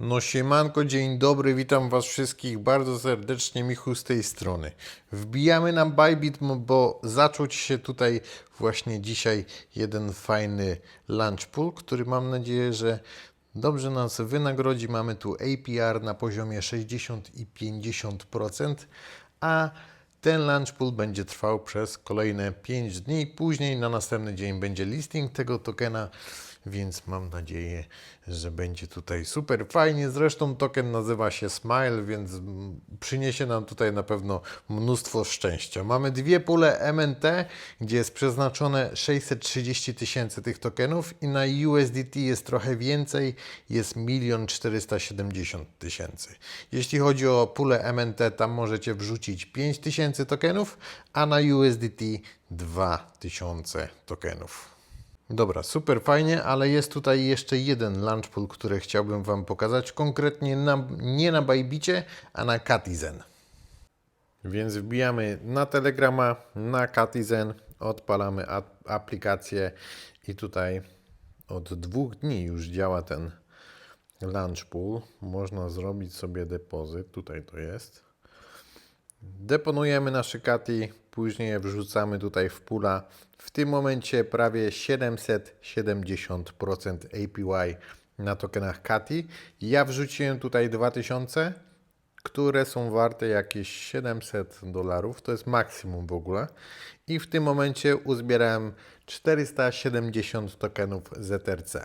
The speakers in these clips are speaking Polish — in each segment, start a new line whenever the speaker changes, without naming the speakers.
No siemanko, dzień dobry, witam was wszystkich bardzo serdecznie, Michu z tej strony. Wbijamy na Bybit, bo zaczął się tutaj właśnie dzisiaj jeden fajny lunch pool, który mam nadzieję, że dobrze nas wynagrodzi. Mamy tu APR na poziomie 60 i 50%, a ten lunch pool będzie trwał przez kolejne 5 dni. Później na następny dzień będzie listing tego tokena, więc mam nadzieję, że będzie tutaj super fajnie. Zresztą token nazywa się Smile, więc przyniesie nam tutaj na pewno mnóstwo szczęścia. Mamy dwie pule MNT, gdzie jest przeznaczone 630 tysięcy tych tokenów i na USDT jest trochę więcej, jest 1 470 tysięcy. Jeśli chodzi o pulę MNT, tam możecie wrzucić 5 tysięcy tokenów, a na USDT 2000 tokenów. Dobra, super fajnie, ale jest tutaj jeszcze jeden launch pool, który chciałbym Wam pokazać, konkretnie na, nie na Bajbicie, a na Katizen. Więc wbijamy na Telegrama, na Katizen, odpalamy aplikację i tutaj od dwóch dni już działa ten launch pool. Można zrobić sobie depozyt, tutaj to jest. Deponujemy nasze kati, później je wrzucamy tutaj w pula. W tym momencie prawie 770% APY na tokenach kati. Ja wrzuciłem tutaj 2000, które są warte jakieś 700 dolarów. To jest maksimum w ogóle. I w tym momencie uzbierałem 470 tokenów ZRC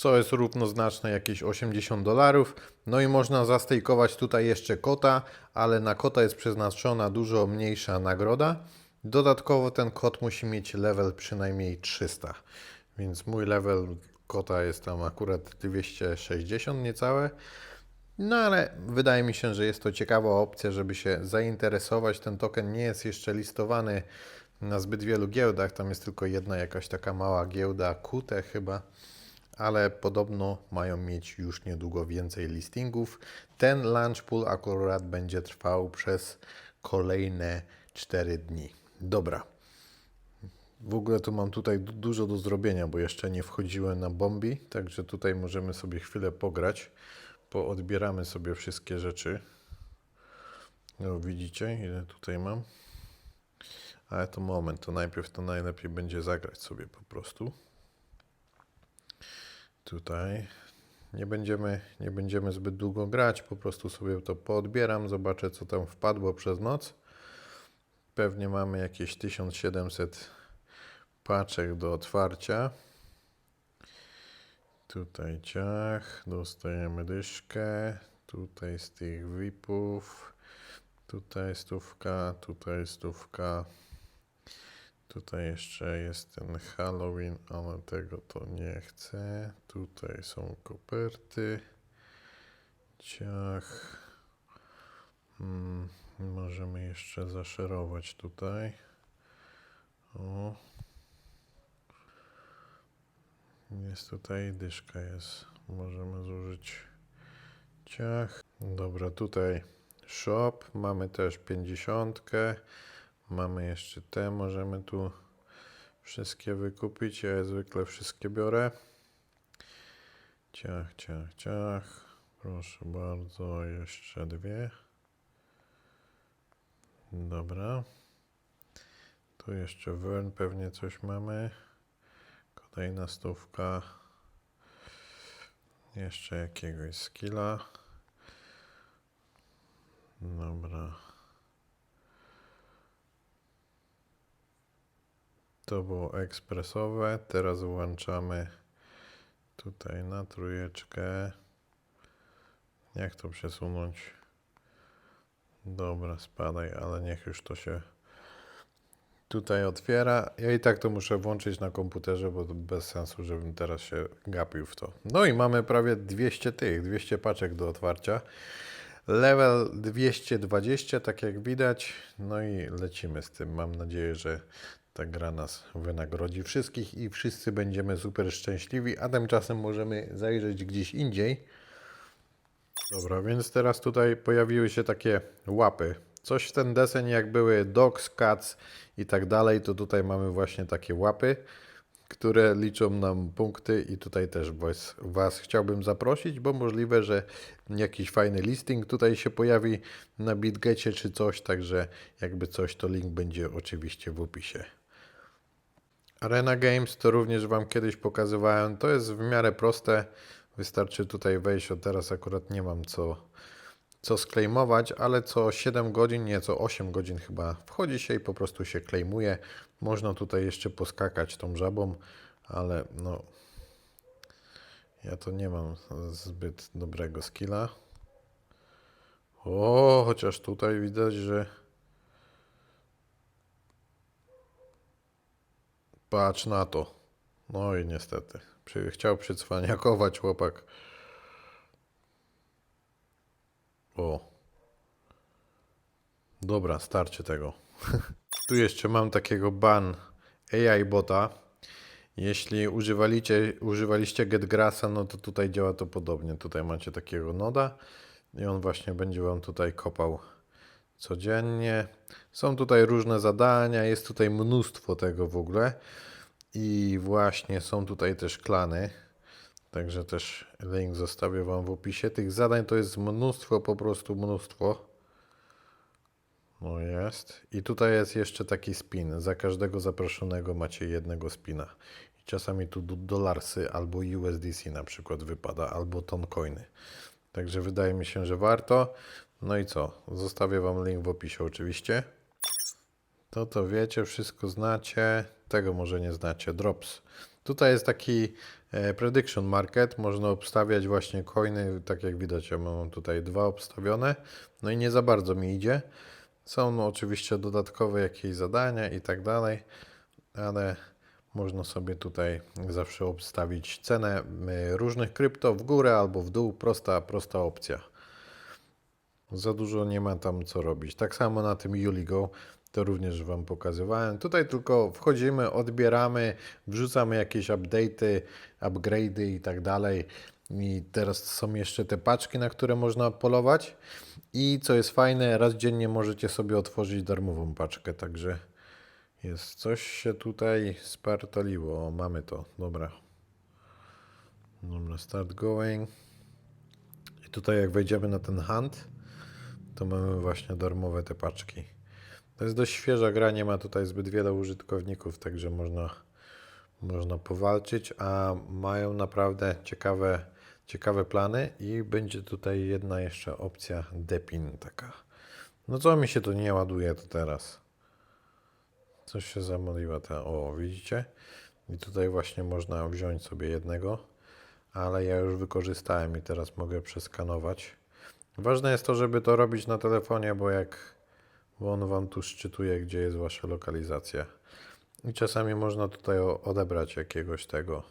co jest równoznaczne jakieś 80 dolarów. No i można zastejkować tutaj jeszcze kota, ale na kota jest przeznaczona dużo mniejsza nagroda. Dodatkowo ten kot musi mieć level przynajmniej 300, więc mój level kota jest tam akurat 260 niecałe. No ale wydaje mi się, że jest to ciekawa opcja, żeby się zainteresować. Ten token nie jest jeszcze listowany na zbyt wielu giełdach. Tam jest tylko jedna jakaś taka mała giełda, Qt chyba ale podobno mają mieć już niedługo więcej listingów. Ten launch pool akurat będzie trwał przez kolejne 4 dni. Dobra. W ogóle tu mam tutaj du- dużo do zrobienia, bo jeszcze nie wchodziłem na bombi, także tutaj możemy sobie chwilę pograć. Poodbieramy sobie wszystkie rzeczy. No widzicie, ile tutaj mam. Ale to moment, to najpierw to najlepiej będzie zagrać sobie po prostu tutaj. Nie będziemy, nie będziemy zbyt długo grać, po prostu sobie to poodbieram, zobaczę co tam wpadło przez noc. Pewnie mamy jakieś 1700 paczek do otwarcia. Tutaj ciach, dostajemy dyszkę, tutaj z tych VIPów, tutaj stówka, tutaj stówka. Tutaj jeszcze jest ten Halloween, ale tego to nie chcę. Tutaj są koperty. Ciach. Mm, możemy jeszcze zaszerować tutaj. O. Jest tutaj dyszka jest. Możemy zużyć ciach. Dobra, tutaj shop. Mamy też pięćdziesiątkę. Mamy jeszcze te, możemy tu wszystkie wykupić. Ja zwykle wszystkie biorę. Ciach, ciach, ciach. Proszę bardzo, jeszcze dwie. Dobra. Tu jeszcze Wern pewnie coś mamy. Kolejna stówka. Jeszcze jakiegoś skilla. Dobra. To było ekspresowe. Teraz włączamy tutaj na trójeczkę. Jak to przesunąć? Dobra, spadaj, ale niech już to się tutaj otwiera. Ja i tak to muszę włączyć na komputerze, bo to bez sensu, żebym teraz się gapił w to. No i mamy prawie 200 tych, 200 paczek do otwarcia. Level 220, tak jak widać. No i lecimy z tym. Mam nadzieję, że ta gra nas wynagrodzi wszystkich i wszyscy będziemy super szczęśliwi, a tymczasem możemy zajrzeć gdzieś indziej. Dobra, więc teraz tutaj pojawiły się takie łapy. Coś w ten deseń, jak były dogs, cats i tak dalej, to tutaj mamy właśnie takie łapy, które liczą nam punkty i tutaj też was, was chciałbym zaprosić, bo możliwe, że jakiś fajny listing tutaj się pojawi na BitGecie czy coś, także jakby coś, to link będzie oczywiście w opisie. Arena Games to również Wam kiedyś pokazywałem. To jest w miarę proste. Wystarczy tutaj wejść. O teraz akurat nie mam co, co sklejmować, ale co 7 godzin, nie co 8 godzin chyba wchodzi się i po prostu się klejmuje. Można tutaj jeszcze poskakać tą żabą, ale no. Ja to nie mam zbyt dobrego skilla. O, chociaż tutaj widać, że. Patrz na to. No i niestety. Chciał przycwaniakować chłopak. O. Dobra, starczy tego. tu jeszcze mam takiego ban AI bota. Jeśli używaliście, używaliście GetGrassa, no to tutaj działa to podobnie. Tutaj macie takiego noda i on właśnie będzie Wam tutaj kopał codziennie. Są tutaj różne zadania, jest tutaj mnóstwo tego w ogóle. I właśnie są tutaj też klany. Także też link zostawię Wam w opisie. Tych zadań to jest mnóstwo, po prostu mnóstwo. No jest. I tutaj jest jeszcze taki spin. Za każdego zaproszonego macie jednego spina. I czasami tu do- dolarsy albo USDC na przykład wypada, albo toncoiny. Także wydaje mi się, że warto. No i co? Zostawię Wam link w opisie oczywiście. To to wiecie, wszystko znacie. Tego może nie znacie. Drops. Tutaj jest taki e, prediction market. Można obstawiać właśnie coiny. Tak jak widać, ja mam tutaj dwa obstawione. No i nie za bardzo mi idzie. Są no, oczywiście dodatkowe jakieś zadania i tak dalej, ale można sobie tutaj zawsze obstawić cenę y, różnych krypto w górę albo w dół. Prosta, prosta opcja. Za dużo nie ma tam co robić. Tak samo na tym Yuligo, to również Wam pokazywałem. Tutaj tylko wchodzimy, odbieramy, wrzucamy jakieś update'y, upgrade'y i tak dalej. I teraz są jeszcze te paczki, na które można polować. I co jest fajne, raz dziennie możecie sobie otworzyć darmową paczkę, także jest coś się tutaj spartoliło. O, mamy to, dobra. Dobra, start going. I tutaj jak wejdziemy na ten hunt, to mamy właśnie darmowe te paczki. To jest dość świeża gra, nie ma tutaj zbyt wiele użytkowników, także można, można powalczyć, a mają naprawdę ciekawe, ciekawe plany i będzie tutaj jedna jeszcze opcja depin taka. No co mi się tu nie ładuje to teraz? Coś się zamoliła ta. O, widzicie? I tutaj właśnie można wziąć sobie jednego, ale ja już wykorzystałem i teraz mogę przeskanować. Ważne jest to, żeby to robić na telefonie, bo jak bo on wam tu szczytuje, gdzie jest wasza lokalizacja. I czasami można tutaj odebrać jakiegoś tego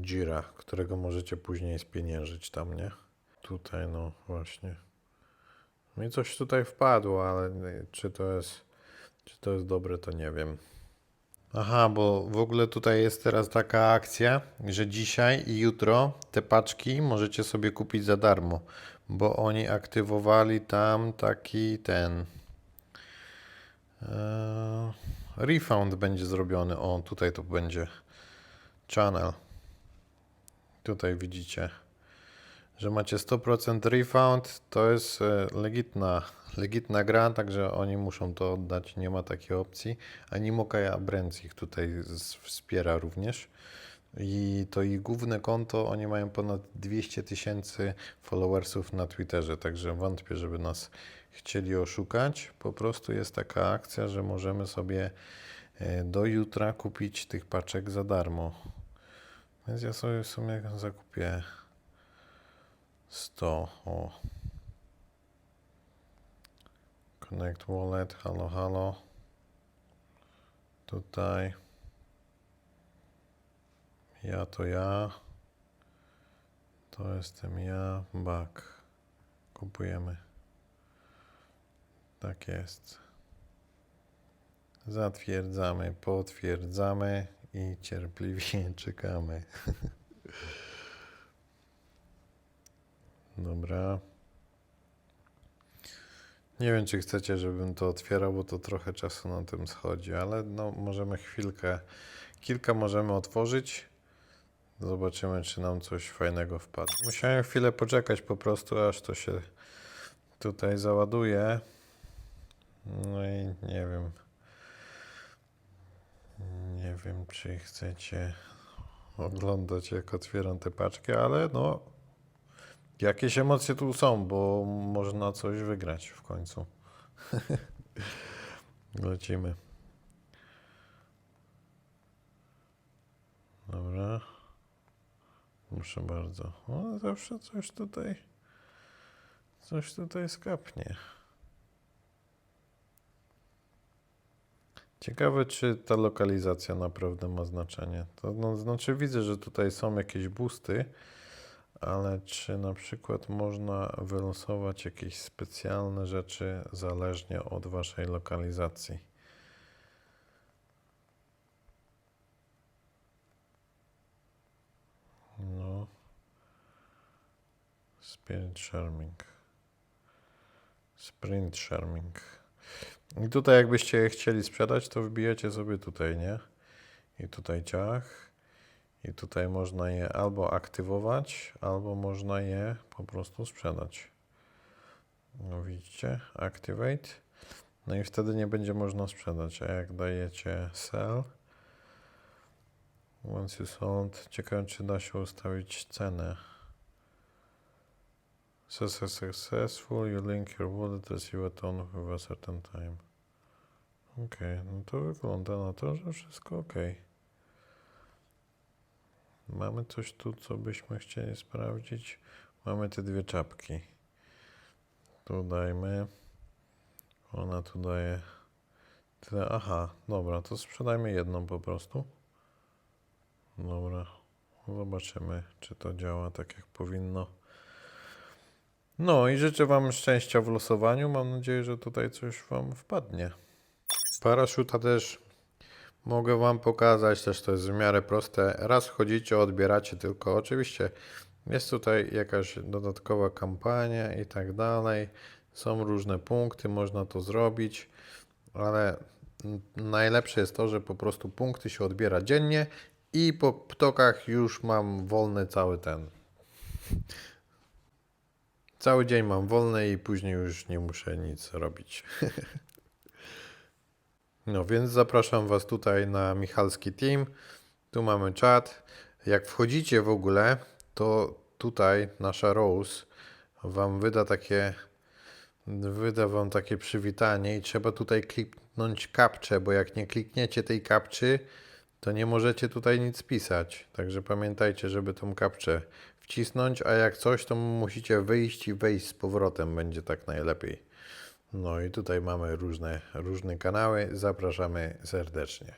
Jira, którego możecie później spieniężyć tam, nie? Tutaj, no właśnie. No i coś tutaj wpadło, ale czy to jest, czy to jest dobre, to nie wiem. Aha, bo w ogóle tutaj jest teraz taka akcja, że dzisiaj i jutro te paczki możecie sobie kupić za darmo, bo oni aktywowali tam taki ten. Eee, refund będzie zrobiony. O, tutaj to będzie channel. Tutaj widzicie, że macie 100% refund. To jest e, legitna, legitna gra, także oni muszą to oddać. Nie ma takiej opcji. Animokaja Brands ich tutaj wspiera również. I to ich główne konto, oni mają ponad 200 tysięcy followersów na Twitterze, także wątpię, żeby nas chcieli oszukać. Po prostu jest taka akcja, że możemy sobie e, do jutra kupić tych paczek za darmo. Więc ja sobie w sumie zakupię 100. O. Connect Wallet, halo, halo. Tutaj. Ja to ja. To jestem ja. Back. Kupujemy. Tak jest. Zatwierdzamy, potwierdzamy i cierpliwie czekamy. Dobra. Nie wiem, czy chcecie, żebym to otwierał, bo to trochę czasu na tym schodzi, ale no, możemy chwilkę, kilka możemy otworzyć. Zobaczymy, czy nam coś fajnego wpadnie. Musiałem chwilę poczekać po prostu, aż to się tutaj załaduje. No i nie wiem. Nie wiem, czy chcecie oglądać, jak otwieram te paczki, ale no. Jakieś emocje tu są, bo można coś wygrać w końcu. Lecimy. Dobra. Proszę bardzo. O, zawsze coś tutaj. Coś tutaj skapnie. Ciekawe, czy ta lokalizacja naprawdę ma znaczenie. To no, znaczy, widzę, że tutaj są jakieś boosty, ale czy na przykład można wylosować jakieś specjalne rzeczy zależnie od waszej lokalizacji? No. Spirit Charming. Sprint Charming. I tutaj jakbyście chcieli sprzedać, to wbijecie sobie tutaj, nie? I tutaj ciach. I tutaj można je albo aktywować, albo można je po prostu sprzedać. No widzicie? Activate. No i wtedy nie będzie można sprzedać. A jak dajecie sell, once you sold, ciekawe czy da się ustawić cenę. Success successful, you link your wallet as you atone with a certain time. Okej, no to wygląda na to, że wszystko ok. Mamy coś tu, co byśmy chcieli sprawdzić. Mamy te dwie czapki. Tu dajmy. Ona tu daje tyle. Aha, dobra, to sprzedajmy jedną po prostu. Dobra, zobaczymy, czy to działa tak jak powinno. No i życzę Wam szczęścia w losowaniu. Mam nadzieję, że tutaj coś Wam wpadnie. Paraszuta też mogę Wam pokazać, też to jest w miarę proste. Raz chodzicie, odbieracie tylko. Oczywiście jest tutaj jakaś dodatkowa kampania i tak dalej. Są różne punkty, można to zrobić, ale najlepsze jest to, że po prostu punkty się odbiera dziennie i po ptokach już mam wolny cały ten. Cały dzień mam wolny i później już nie muszę nic robić. No więc zapraszam Was tutaj na Michalski Team. Tu mamy czat. Jak wchodzicie w ogóle, to tutaj nasza Rose Wam wyda takie wyda Wam takie przywitanie i trzeba tutaj kliknąć kapczę, bo jak nie klikniecie tej kapczy, to nie możecie tutaj nic pisać. Także pamiętajcie, żeby tą kapczę wcisnąć, a jak coś, to musicie wyjść i wejść z powrotem, będzie tak najlepiej. No i tutaj mamy różne, różne kanały, zapraszamy serdecznie.